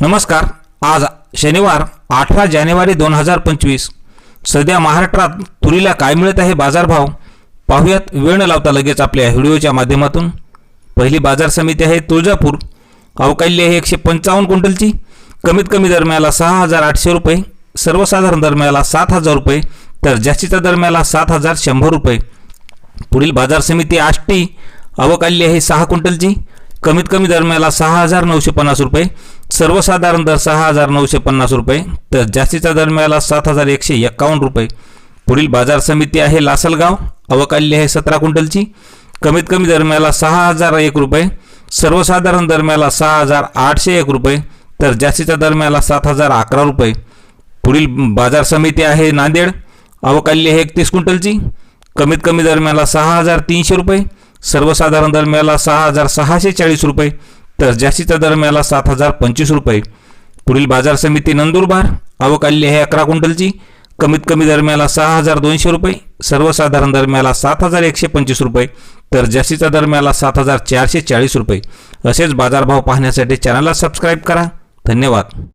नमस्कार. आज शनिवार अठरा जानेवारी दोन हजार पंचवीस. सध्या महाराष्ट्रात तुरीला काय मिळत आहे बाजारभाव? पाहूयात. वेळ न लावता लगेच आपल्या व्हिडिओच्या माध्यमातून. पहिली बाजार समिती आहे तुळजापूर. अवकाल्य आहे एकशे पंचावन्न क्विंटलची. कमीत कमी दरम्याला सहा हजार आठशे रुपये. सर्वसाधारण दरम्याला सात हजार रुपये. तर जास्तीच्या दरम्याला सात हजार शंभर रुपये. पुढील बाजार समिती आष्टी. अवकाल्य आहे सहा क्विंटलची. कमीत कमी दरम्याला सहा हजार नऊशे पन्नास रुपये. सर्वसाधारण दर सहा हजार नऊशे पन्नास रुपये तर जास्तीच्या दरम्याला सात हजार एकशे एक्कावन्न रुपये. पुढील बाजार समिती आहे लासलगाव अवकाल्य आहे सतरा क्विंटलची. कमीत कमी दरम्याला सहा हजार एक रुपये सर्वसाधारण दरम्याला सहा हजार आठशे एक रुपये तर जास्तीच्या दरम्याला सात हजार अकरा रुपये. पुढील बाजार समिती आहे नांदेड अवकाल्य आहे एकतीस क्विंटलची. कमीत कमी दरम्याला सहा हजार तीनशे रुपये सर्वसाधारण दरम्याला सहा हजार सहाशे चाळीस रुपये तर जास्तीच्या दरम्याला सात हजार पंचवीस रुपये. पुढील बाजार समिती नंदुरबार अवकाल्य आहे अकरा क्विंटलची. कमीत कमी दरम्याला सहा हजार दोनशे रुपये. सर्वसाधारण दरम्याला सात हजार एकशे पंचवीस रुपये. तर जास्तीच्या दरम्याला सात हजार चारशे चाळीस रुपये. असेच बाजारभाव पाहण्यासाठी चॅनलला सबस्क्राईब करा. धन्यवाद.